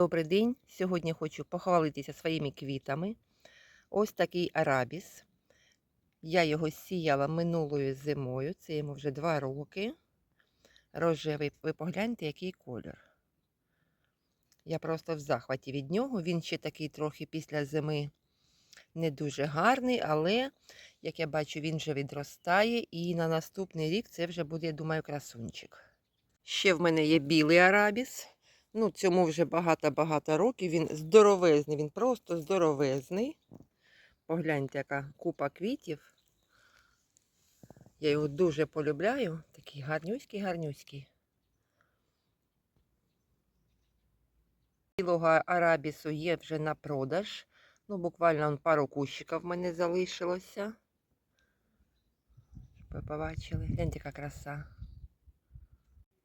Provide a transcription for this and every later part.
Добрий день! Сьогодні хочу похвалитися своїми квітами. Ось такий арабіс. Я його сіяла минулою зимою, це йому вже два роки. Рожевий, ви погляньте, який колір. Я просто в захваті від нього. Він ще такий трохи після зими не дуже гарний, але, як я бачу, він вже відростає. І на наступний рік це вже буде, я думаю, красунчик. Ще в мене є білий арабіс. Ну, цьому вже багато-багато років. Він здоровезний, він просто здоровезний. Погляньте, яка купа квітів. Я його дуже полюбляю. Такий гарнюський, гарнюський. Білого арабісу є вже на продаж. Ну, буквально он пару кущиків в мене залишилося. Щоб ви побачили. Гляньте, яка краса.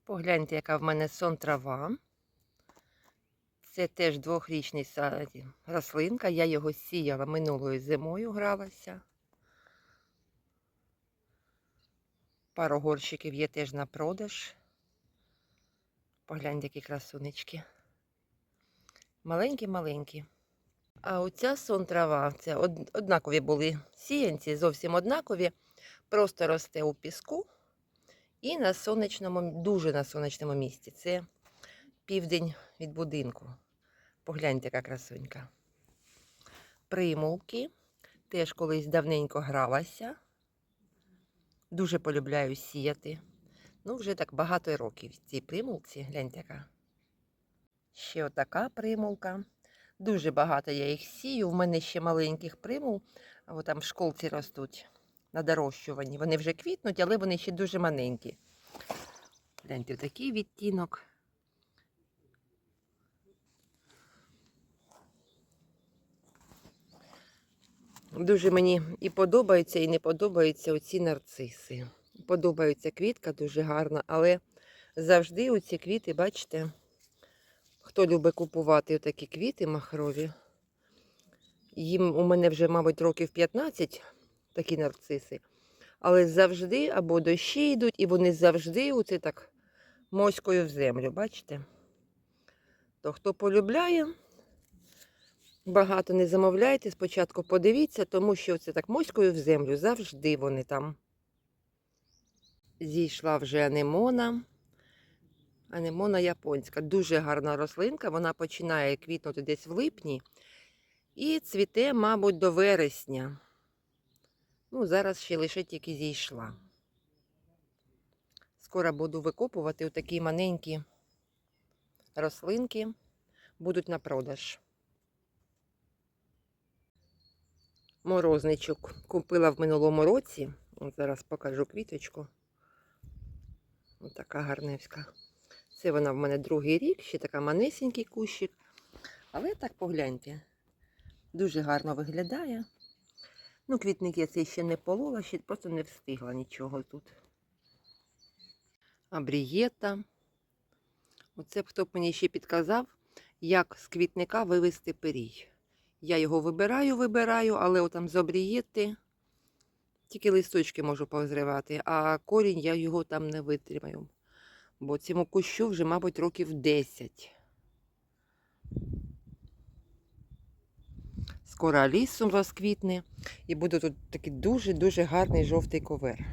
Погляньте, яка в мене сон трава. Це теж двохрічний рослинка. Я його сіяла минулою зимою, гралася. Пару горщиків є теж на продаж. Погляньте, які красунечки. Маленькі-маленькі. А оця сон трава, це однакові були сіянці, зовсім однакові. Просто росте у піску і на сонячному, дуже на сонячному місці. Це південь від будинку. Погляньте, яка красунька. Примулки. Теж колись давненько гралася. Дуже полюбляю сіяти. Ну, вже так багато років цій примулці. Гляньте яка. Ще отака примулка. Дуже багато я їх сію. В мене ще маленьких примул, а там в школці ростуть на. Вони вже квітнуть, але вони ще дуже маленькі. Гляньте, такий відтінок. Дуже мені і подобаються, і не подобаються оці нарциси. Подобається квітка дуже гарна, але завжди оці квіти, бачите, хто любить купувати такі квіти махрові, їм у мене вже, мабуть, років 15 такі нарциси. Але завжди або дощі йдуть, і вони завжди оце так моською в землю, бачите? То хто полюбляє, багато не замовляйте, спочатку подивіться, тому що це так моською в землю, завжди вони там. Зійшла вже анемона. Анемона японська. Дуже гарна рослинка. Вона починає квітнути десь в липні і цвіте, мабуть, до вересня. Ну, зараз ще лише тільки зійшла. Скоро буду викопувати такі маленькі рослинки, будуть на продаж. Морозничок купила в минулому році. От зараз покажу квіточку. Ось така гарневська. Це вона в мене другий рік, ще така манесенький кущик. Але так погляньте, дуже гарно виглядає. Ну, квітник я цей ще не полола, ще просто не встигла нічого тут. Абрієта. Оце б хто б мені ще підказав, як з квітника вивести пирій. Я його вибираю, вибираю, але отам з обрієти тільки листочки можу позривати, а корінь я його там не витримаю. Бо цьому кущу вже, мабуть, років 10. Скоро алісум розквітне і буде тут такий дуже-дуже гарний жовтий ковер.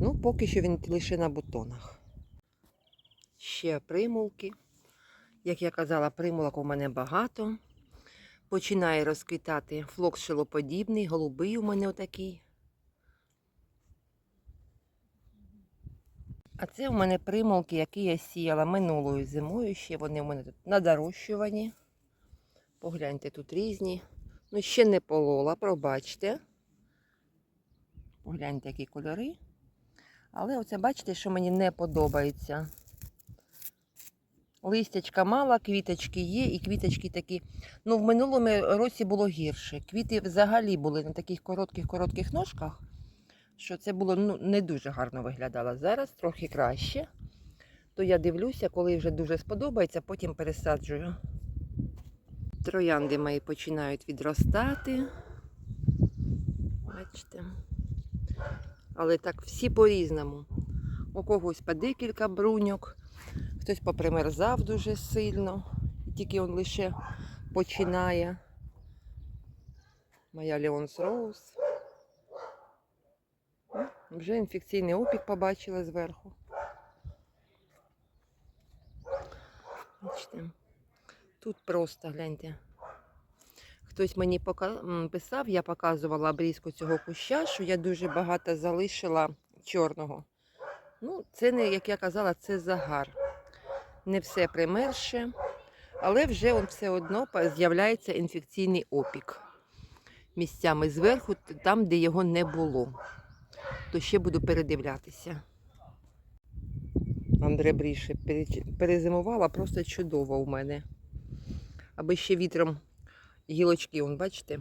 Ну, поки що він лише на бутонах. Ще примулки. Як я казала, примулок у мене багато. Починає розквітати флокс шилоподібний, голубий у мене отакий. А це у мене примулки, які я сіяла минулою зимою. Ще вони у мене тут на дорощуванні. Погляньте, тут різні. Ну, ще не полола, пробачте. Погляньте, які кольори. Але оце бачите, що мені не подобається. Листячка мало, квіточки є, і квіточки такі. Ну, в минулому році було гірше. Квіти взагалі були на таких коротких-коротких ножках, що це було ну, не дуже гарно виглядало. Зараз трохи краще. То я дивлюся, коли вже дуже сподобається, потім пересаджую. Троянди мої починають відростати. Бачите. Але так всі по-різному. У когось по декілька бруньок, хтось попримерзав дуже сильно. тільки він лише починає. Моя Леонс Роуз. Вже інфекційний опік побачила зверху. Бачите. Тут просто гляньте. Хтось мені писав, я показувала обрізку цього куща, що я дуже багато залишила чорного. Ну, це не, як я казала, це загар. Не все примерше, але вже он все одно з'являється інфекційний опік. Місцями зверху, там, де його не було. То ще буду передивлятися. Андре Бріше перезимувала просто чудово у мене. Аби ще вітром гілочки, он, бачите,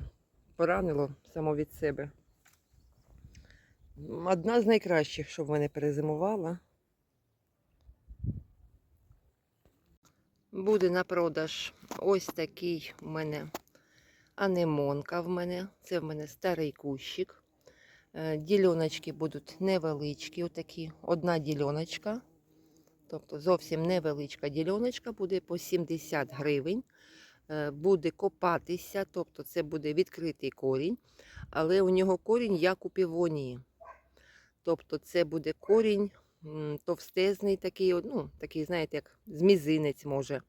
поранило само від себе. Одна з найкращих, що в мене перезимувала. Буде на продаж ось такий у мене анемонка в мене. Це в мене старий кущик. Е, Дільоночки будуть невеличкі, отакі. Одна дільоночка. Тобто зовсім невеличка дільоночка буде по 70 гривень. Е, Буде копатися, тобто це буде відкритий корінь, але у нього корінь як у півонії. Тобто це буде корінь товстезний, такий, ну, такий, знаєте, як з мізинець може.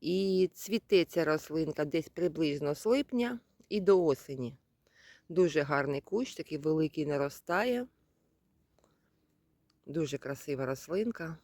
І цвіте ця рослинка десь приблизно з липня і до осені. Дуже гарний кущ, такий великий наростає. Дуже красива рослинка.